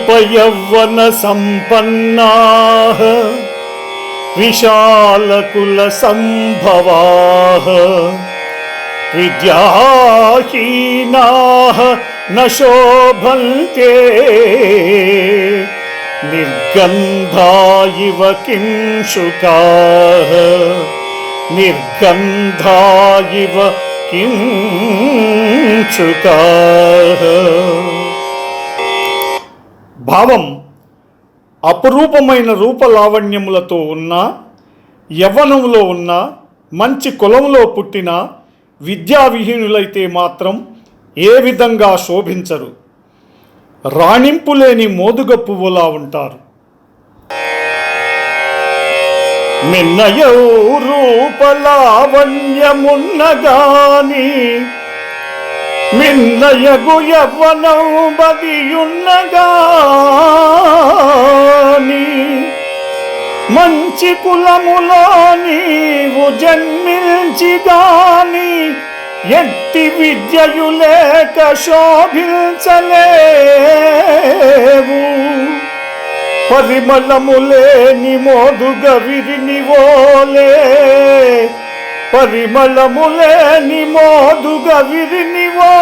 उपयौवनसम्पन्नाः विशालकुलसम्भवाः विद्याहीनाः न शोभन्ते। निर्गन्धा इव किं शुकाः निर्गन्धा इव किं शुकाः భావం అపురూపమైన రూపలావణ్యములతో ఉన్న యవ్వనంలో ఉన్న మంచి కులంలో పుట్టిన విద్యావిహీనులైతే మాత్రం ఏ విధంగా శోభించరు. రాణింపు లేని మోదుగ పువ్వులా ఉంటారు. మిన్నయౌ రూపలావణ్యమున్నగాని మిన్నయగు యవ్వనం బదియున్నగాని మంచి కులములో నీవు జన్మించి గాని ఎట్టి విద్యయు లేక శోభించలేవు. పరిమళములేని మోదుగ విరినివోలే పరిమళములేని మోదుగ విరినివోలే